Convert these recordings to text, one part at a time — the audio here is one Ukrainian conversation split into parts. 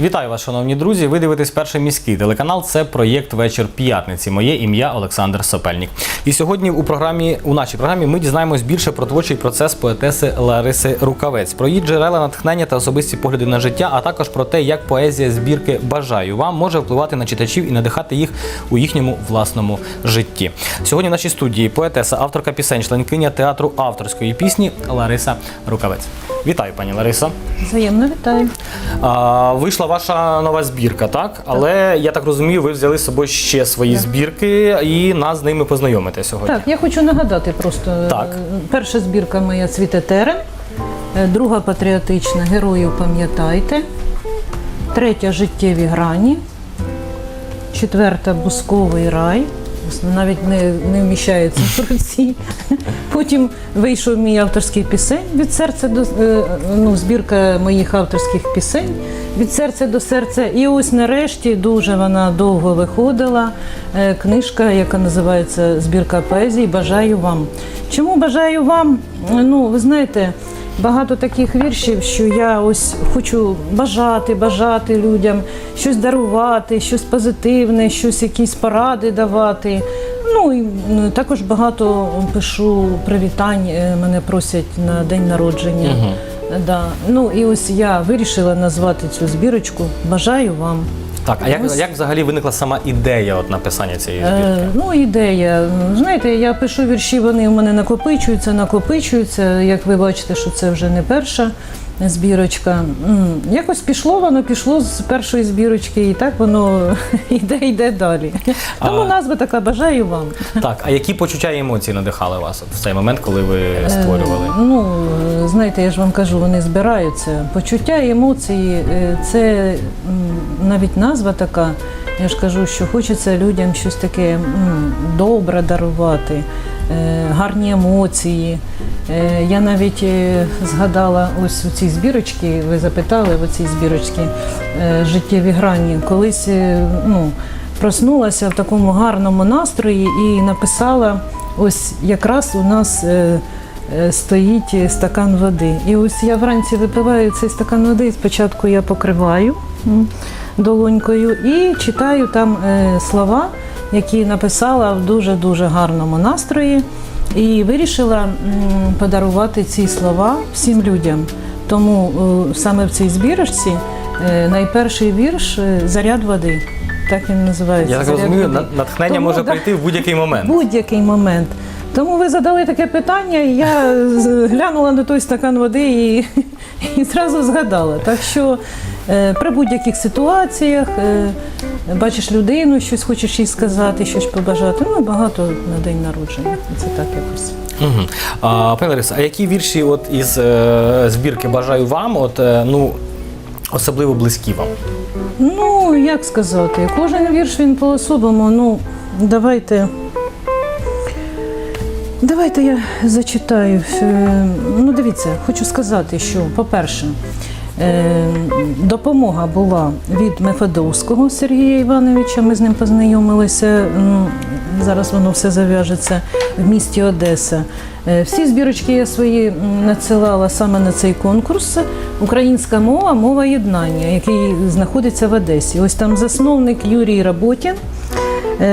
Вітаю вас, шановні друзі. Ви дивитесь перший міський телеканал. Це проєкт Вечір п'ятниці. Моє ім'я Олександр Сопельник. І сьогодні у програмі, у нашій програмі, ми дізнаємось більше про творчий процес поетеси Лариси Рукавець, про її джерела натхнення та особисті погляди на життя, а також про те, як поезія збірки Бажаю вам може впливати на читачів і надихати їх у їхньому власному житті. Сьогодні в нашій студії поетеса, авторка пісень, членкиня театру авторської пісні Лариса Рукавець. Вітаю, пані Лариса. Взаємно вітаю. А, вийшла ваша нова збірка, так? Але я так розумію, ви взяли з собою ще свої збірки і нас з ними познайомите сьогодні. Так, я хочу нагадати просто. е, Так. Перша збірка моя цвіте терен, е, друга патріотична Героїв пам'ятайте, третя життєві грані, четверта Бусковий рай. Навіть не, не вміщається про ці. Потім вийшов мій авторський пісень від серця до е, ну, збірка моїх авторських пісень від серця до серця. І ось нарешті дуже вона довго виходила. е, Книжка, яка називається Збірка поезії Бажаю вам. Чому бажаю вам? Ну, ви знаєте. Багато таких віршів, що я ось хочу бажати, бажати людям, щось дарувати, щось позитивне, щось якісь поради давати. Ну і також багато пишу привітань, е, мене просять на день народження. Да. Ну і ось я вирішила назвати цю збірочку Бажаю вам. Так, а як, Ось. як взагалі виникла сама ідея от написання цієї збірки? Е, ну, ідея. Знаєте, я пишу вірші, вони у мене накопичуються, накопичуються. Як ви бачите, що це вже не перша збірочка. Якось пішло, воно пішло з першої збірочки, і так воно йде, йде далі. Тому А- назва така бажаю вам. Так, а які почуття і емоції надихали вас в цей момент, коли ви створювали? Ну, е, знаєте, я ж вам кажу, вони збираються. Почуття і емоції е, це навіть назва така. Я ж кажу, що хочеться людям щось таке добре дарувати, е, гарні емоції. Е, Я навіть е, згадала ось у цій збірочці, ви запитали в цій збірочці е, життєві грані. Колись е, ну, проснулася в такому гарному настрої і написала ось якраз у нас. е, е, стоїть стакан води. І ось я вранці випиваю цей стакан води. Спочатку я покриваю долонькою і читаю там е, слова, які написала в дуже-дуже гарному настрої. І вирішила подарувати ці слова всім людям. Тому е, саме в цій збірочці е, найперший вірш е, Заряд води. Так він називається. Я так розумію, води». на- натхнення Тому, може да, прийти в будь-який момент. будь-який момент. Тому ви задали таке питання, і я глянула на той стакан води і, і зразу згадала. Так що е, при будь-яких ситуаціях е, бачиш людину, щось хочеш їй сказати, щось побажати. Ну, багато на день народження. Це так якось. Угу. А, пані Лариса, а які вірші от із е, збірки Бажаю вам, от е, ну особливо близькі вам? Ну, як сказати, кожен вірш він по-особому. Ну, давайте. Давайте я зачитаю. Е, Ну, дивіться, хочу сказати, що, по-перше, е, допомога була від Мефедовського Сергія Івановича. Ми з ним познайомилися. Зараз воно все зав'яжеться в місті Одеса. Е, Всі збірочки я свої надсилала саме на цей конкурс. Українська мова, мова єднання, який знаходиться в Одесі. Ось там засновник Юрій Работін,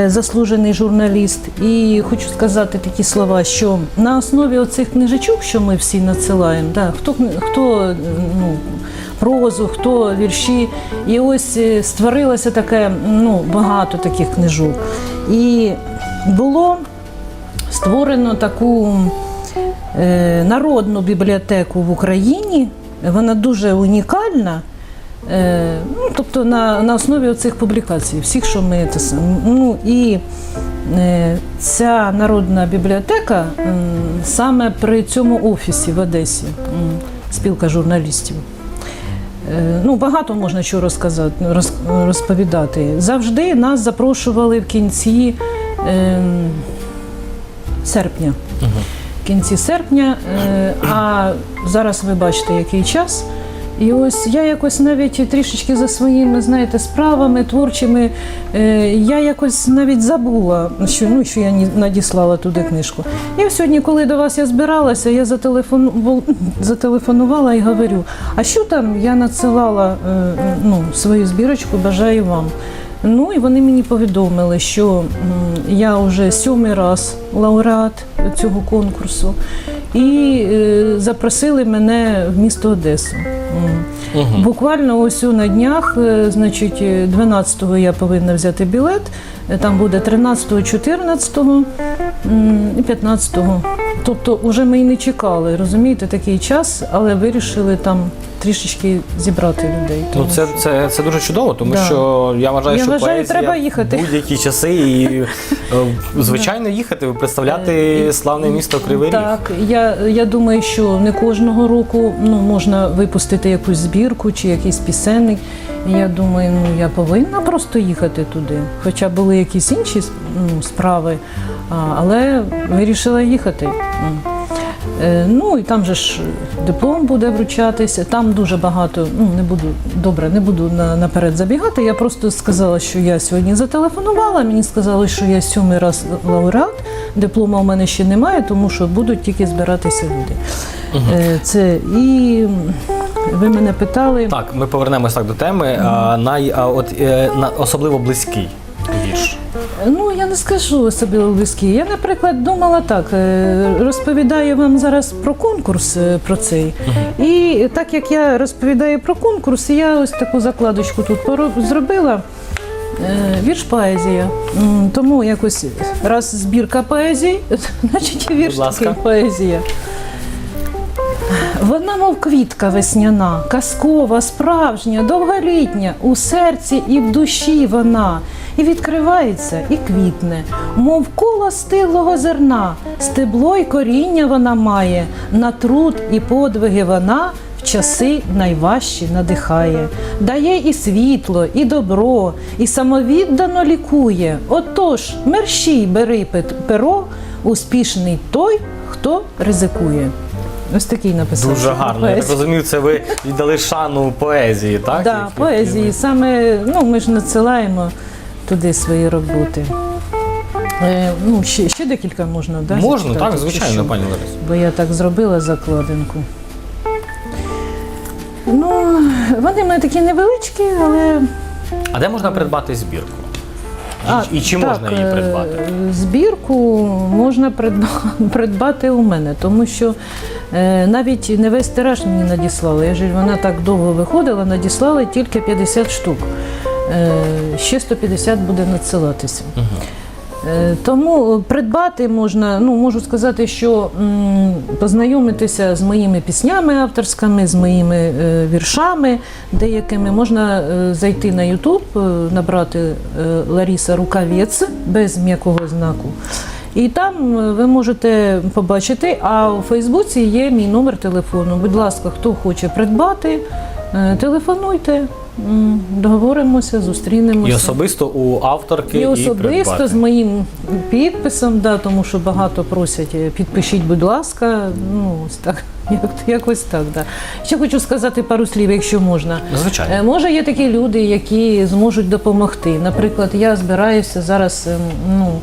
заслужений журналіст. І хочу сказати такі слова, що на основі оцих книжечок, що ми всі надсилаємо, да, хто, хто е, ну, прозу, хто вірші. І ось е, створилося таке, ну, багато таких книжок. І було створено таку е, народну бібліотеку в Україні. Вона дуже унікальна. Е, ну, тобто на, на основі цих публікацій, всіх, що ми це ну і е, ця народна бібліотека саме при цьому офісі в Одесі, спілка журналістів. Е, Ну, багато можна чого розказати, роз- розповідати. Завжди нас запрошували в кінці е, серпня. В кінці серпня, е, а зараз ви бачите, який час. І ось я якось навіть трішечки за своїми, знаєте, справами творчими, е, я якось навіть забула, що, ну, що я надіслала туди книжку. І сьогодні, коли до вас я збиралася, я зателефону, зателефонувала і говорю, а що там я надсилала е, ну, свою збірочку, бажаю вам. Ну і вони мені повідомили, що я вже сьомий раз лауреат цього конкурсу, і е, запросили мене в місто Одесу. Мгм. Буквально ось на днях, е, значить, е, 12-го я повинна взяти білет. е, Там буде 13-го, 14-го і 15-го. Тобто, вже ми і не чекали, розумієте, такий час, але вирішили там трішечки зібрати людей. Ну, це, це, це дуже чудово, тому Да. що я вважаю, Я що вважаю, поезія треба їхати. будь-які часи і е, звичайно їхати, представляти славне місто Кривий Ріг. Так, я, я думаю, що не кожного року ну, можна випустити якусь збірку чи якийсь пісенник. І Я думаю, ну я повинна просто їхати туди. Хоча були якісь інші ну, справи, але вирішила їхати. Е, Ну і там же ж диплом буде вручатися. Там дуже багато. Ну не буду добре, не буду на, наперед забігати. Я просто сказала, що я сьогодні зателефонувала. Мені сказали, що я сьомий раз лауреат. Диплома у мене ще немає, тому що будуть тільки збиратися люди. Е, Це і ви мене питали. Так, ми повернемось так до теми. А, най, а, от, е, на, особливо близький вірш. Ну, я не скажу особливо близькі. Я, наприклад, думала так: е, розповідаю вам зараз про конкурс е, про цей. І так як я розповідаю про конкурс, я ось таку закладочку тут зробила. Е, Вірш поезія. Тому якось раз збірка поезій, значить вірш такий поезія. Вона, мов квітка весняна, казкова, справжня, довголітня, у серці і в душі вона, і відкривається, і квітне, мов коло стиглого зерна, стебло й коріння вона має, на труд і подвиги вона часи найважчі надихає, дає і світло, і добро, і самовіддано лікує. Отож, мерщій бери перо, успішний той, хто ризикує. Ось такий написав. Дуже гарно. Я так розумію, це ви віддали шану поезії, так? Да, Як- поезії. Саме ну, ми ж надсилаємо туди свої роботи. Е, ну, ще, ще декілька можна, да, Можна, зачитати, так, звичайно, що? пані Ларисо. Бо я так зробила закладинку. Ну, вони в мене такі невеличкі, але А де можна придбати збірку? І, і чи так, можна її придбати? Збірку можна придбати у мене, тому що е, навіть не весь тираж мені надіслали. Я ж вона так довго виходила, надіслали тільки 50 штук. Е, ще 150 буде надсилатися. Е, Тому придбати можна, ну можу сказати, що познайомитися з моїми піснями авторськими, з моїми е, віршами деякими. Можна е, зайти на Ютуб, е, набрати е, Ларіса Рукавець без м'якого знаку. І там е, ви можете побачити, а у Фейсбуці є мій номер телефону. Будь ласка, хто хоче придбати, е, телефонуйте, договоримося, зустрінемося. І особисто у авторки І і особисто придбати. з моїм підписом, да, тому що багато просять, е, підпишіть, будь ласка. Ну, ось так, як, якось так. Да. Ще хочу сказати пару слів, якщо можна. Звичайно. Е, Може, є такі люди, які зможуть допомогти. Наприклад, я збираюся зараз, ем, ну, е,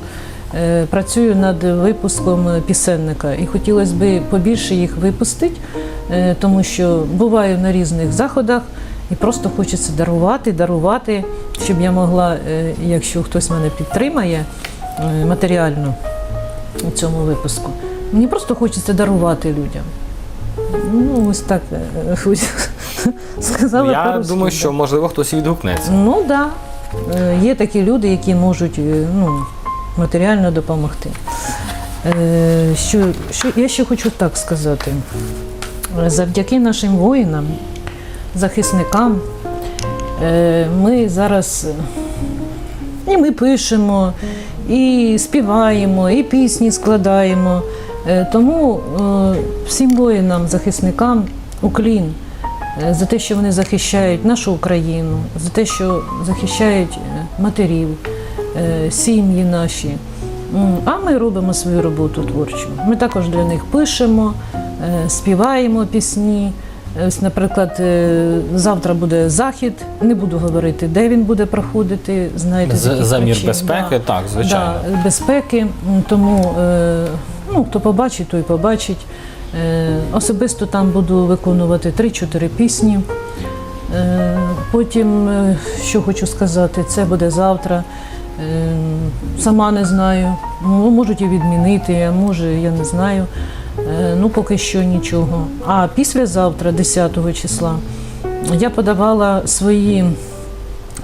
працюю над випуском пісенника, і хотілося б побільше їх випустити, е, тому що буваю на різних заходах. І просто хочеться дарувати, дарувати, щоб я могла, е, якщо хтось мене підтримає е, матеріально у цьому випуску. Мені просто хочеться дарувати людям. Ну, ось так е, сказала. Я по-русски, думаю, що можливо хтось і відгукнеться. Ну так. Да. Е, Є такі люди, які можуть е, ну, матеріально допомогти. Е, Що, що, я ще хочу так сказати. Завдяки нашим воїнам, захисникам, е, ми зараз і ми пишемо, і співаємо, і пісні складаємо. Е, Тому всім воїнам, захисникам уклін за те, що вони захищають нашу Україну, за те, що захищають матерів, сім'ї наші. А ми робимо свою роботу творчу. Ми також для них пишемо, е, співаємо пісні, Ось, наприклад, е, завтра буде захід, не буду говорити, де він буде проходити. Знаєте, з Замір причин, безпеки, так, звичайно. Да, безпеки. Тому е, ну, хто побачить, той побачить. Е, Особисто там буду виконувати 3-4 пісні. Е, Потім, е, що хочу сказати, це буде завтра. Е, Сама не знаю. Ну, можуть і відмінити, а може, я не знаю. Е, Ну, поки що нічого. А післязавтра, 10 числа, я подавала свої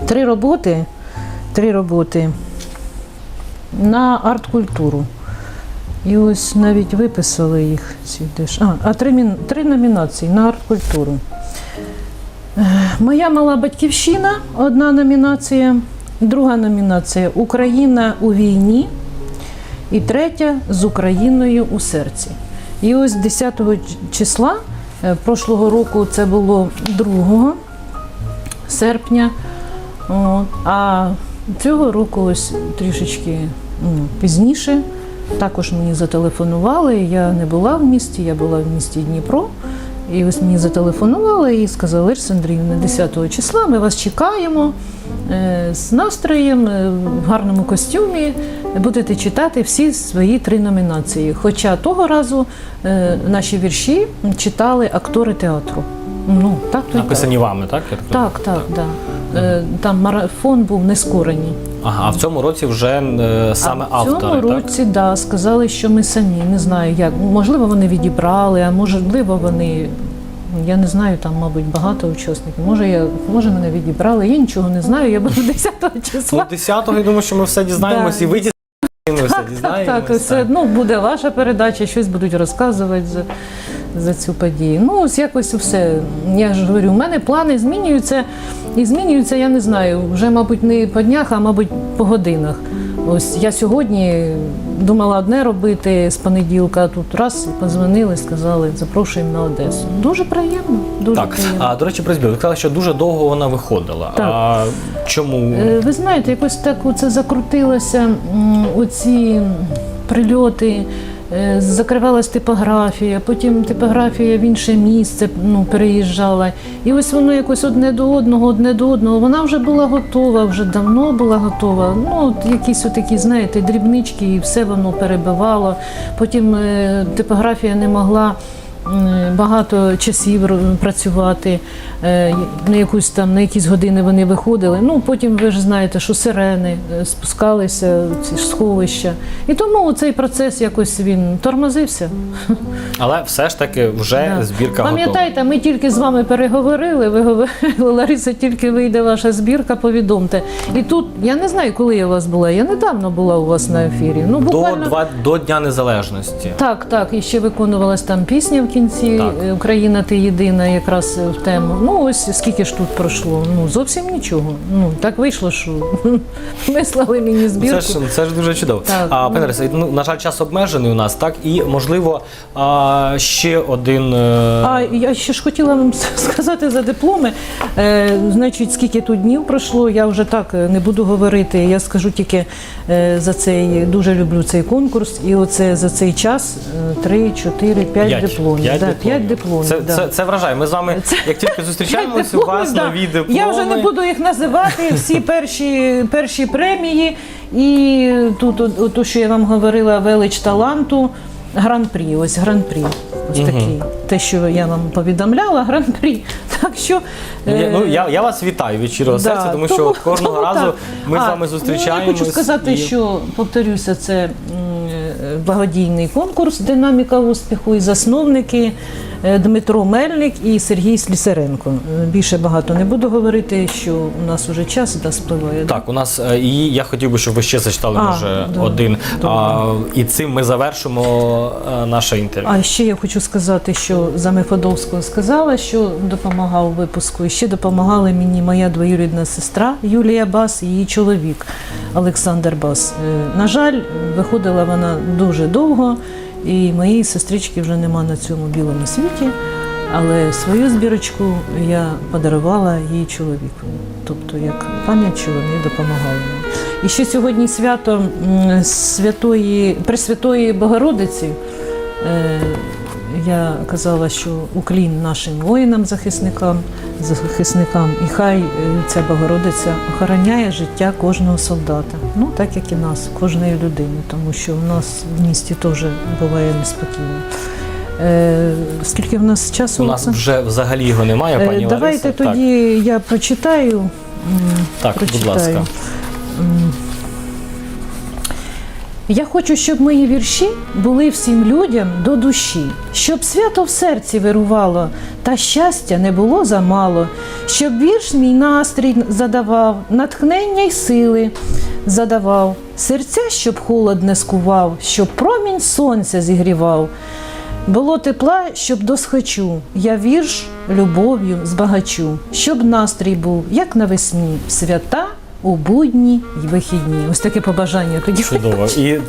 три роботи. Три роботи на арт-культуру. І ось навіть виписали їх ці теж. А, а три, три номінації на арт-культуру. Е, Моя мала батьківщина одна номінація, друга номінація Україна у війні. І третя з Україною у серці. І ось 10 числа е, прошлого року це було 2 серпня. А цього року ось трішечки ну, пізніше. Також мені зателефонували. Я не була в місті, я була в місті Дніпро. І ось мені зателефонували і сказали, Лариса Андріївна, 10 числа ми вас чекаємо з настроєм, е, в гарному костюмі. Будете читати всі свої три номінації. Хоча того разу е, наші вірші читали актори театру. Ну, так то й так. Вами, так? я так розумію? Так, так, да. Е, Там марафон був нескорений. Ага, а в цьому році вже е, саме а в цьому автори, так? році да, сказали, що ми самі. Не знаю як. Можливо, вони відібрали, а можливо, вони. Я не знаю, там, мабуть, багато учасників. Може, я, може, мене відібрали. Я нічого не знаю, я буду 10 Ну, числа. 10-го, я думаю, що ми все дізнаємось Да. і ви дізнаєтесь, і Так, дізнаємось. так, все одно буде ваша передача, щось будуть розказувати за, за цю подію. Ну, ось якось все. Я ж говорю, у мене плани змінюються і змінюються, я не знаю, вже, мабуть, не по днях, а мабуть, по годинах. Ось я сьогодні думала одне робити з понеділка, а тут раз позвонили, сказали, запрошуємо на Одесу. Дуже приємно. Дуже Так, приємно. а до речі, про збір. Ви сказали, що дуже довго вона виходила. Так. А чому? Е, Ви знаєте, якось так це закрутилося, м, оці прильоти, закривалась типографія, потім типографія в інше місце ну, переїжджала. І ось воно якось одне до одного, одне до одного. Вона вже була готова, вже давно була готова. Ну, от якісь отакі, знаєте, дрібнички, і все воно перебивало. Потім е, типографія не могла. М, Багато часів працювати, е, на якусь там на якісь години вони виходили. Ну потім ви ж знаєте, що сирени е, спускалися, ці ж сховища. І тому цей процес якось він тормозився. Але все ж таки вже Да. збірка готова. Пам'ятаєте, ми тільки з вами переговорили. Ви говорили, Лариса, тільки вийде ваша збірка, повідомте. І тут я не знаю, коли я у вас була. Я недавно була у вас на ефірі. Ну До, два, до Дня Незалежності. так, так. І ще виконувалась там пісня в кінці Так. е, Україна, ти єдина, якраз в тему. Ну ось скільки ж тут пройшло. Ну зовсім нічого. Ну так вийшло, що вислали мені збірку. Це ж, це ж дуже чудово. Так, а, пане Ларисе, ну, на жаль, час обмежений у нас, так? І, можливо, а, ще один. е, А я ще ж хотіла вам сказати за дипломи. Е, значить, скільки тут днів пройшло, я вже так е, не буду говорити. Я скажу тільки е, за цей дуже люблю цей конкурс. І оце за цей час е, три, чотири, п'ять дипломів. П'ять да, дипломів. п'ять дипломів. Це, да. це, це вражає. Ми з вами, як тільки зустрічаємось, у вас Да. нові дипломи. Я вже не буду їх називати, всі перші, перші премії. І тут, то, що я вам говорила, велич таланту, гран-прі. Ось гран-прі. Ось Мгм. такий. Те, що я вам повідомляла, гран-прі. Так що. Ну, я, ну, е, я, я вас вітаю від щирого Да, серця, тому що от кожного тому разу так. ми з А, вами зустрічаємось. Ну, я хочу сказати, і- що повторюся, це м, благодійний конкурс Динаміка успіху і засновники Дмитро Мельник і Сергій Слісаренко. Е, Більше багато не буду говорити, що у нас вже час да, спливає. Так, у нас е, і я хотів би, щоб ви ще зачитали, А, може, да. один. Добре. А, і цим ми завершимо е, наше інтерв'ю. А ще я хочу сказати, що за Мефодовського сказала, що допомагав випуску. І ще допомагала мені моя двоюрідна сестра Юлія Бас і її чоловік Олександр Бас. Е, На жаль, виходила вона дуже довго, і моєї сестрички вже нема на цьому білому світі. Але свою збірочку я подарувала її чоловіку. Тобто, як пам'ять, що вони допомагали мені. І ще сьогодні свято святої, Пресвятої Богородиці. Е, я казала, що уклін нашим воїнам, захисникам, захисникам, і хай е, ця Богородиця охороняє життя кожного солдата. Ну так як і нас, кожної людини, тому що в нас в місті теж буває неспокійно. Е, скільки в нас часу? У нас вже взагалі його немає, Е, пані Давайте Лариса. тоді я прочитаю. Так, так будь ласка. Я хочу, щоб мої вірші були всім людям до душі, щоб свято в серці вирувало, та щастя не було замало, щоб вірш мій настрій задавав, натхнення й сили задавав, серця, щоб холод не скував, щоб промінь сонця зігрівав. Було тепла, щоб досхочу, я вірш любов'ю збагачу, щоб настрій був, як навесні, свята у будні й вихідні. Ось таке побажання тоді. Чудово. І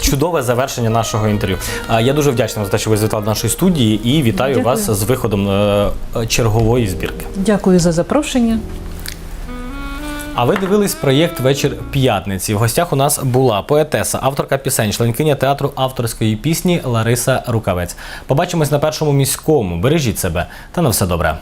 чудове завершення нашого інтерв'ю. А, Я дуже вдячний за те, що ви завітали до нашої студії і вітаю Дякую. вас з виходом е, е, чергової збірки. Дякую за запрошення. А ви дивились проєкт Вечір п'ятниці. В гостях у нас була поетеса, авторка пісень, членкиня театру авторської пісні Лариса Рукавець. Побачимось на першому міському. Бережіть себе та на все добре.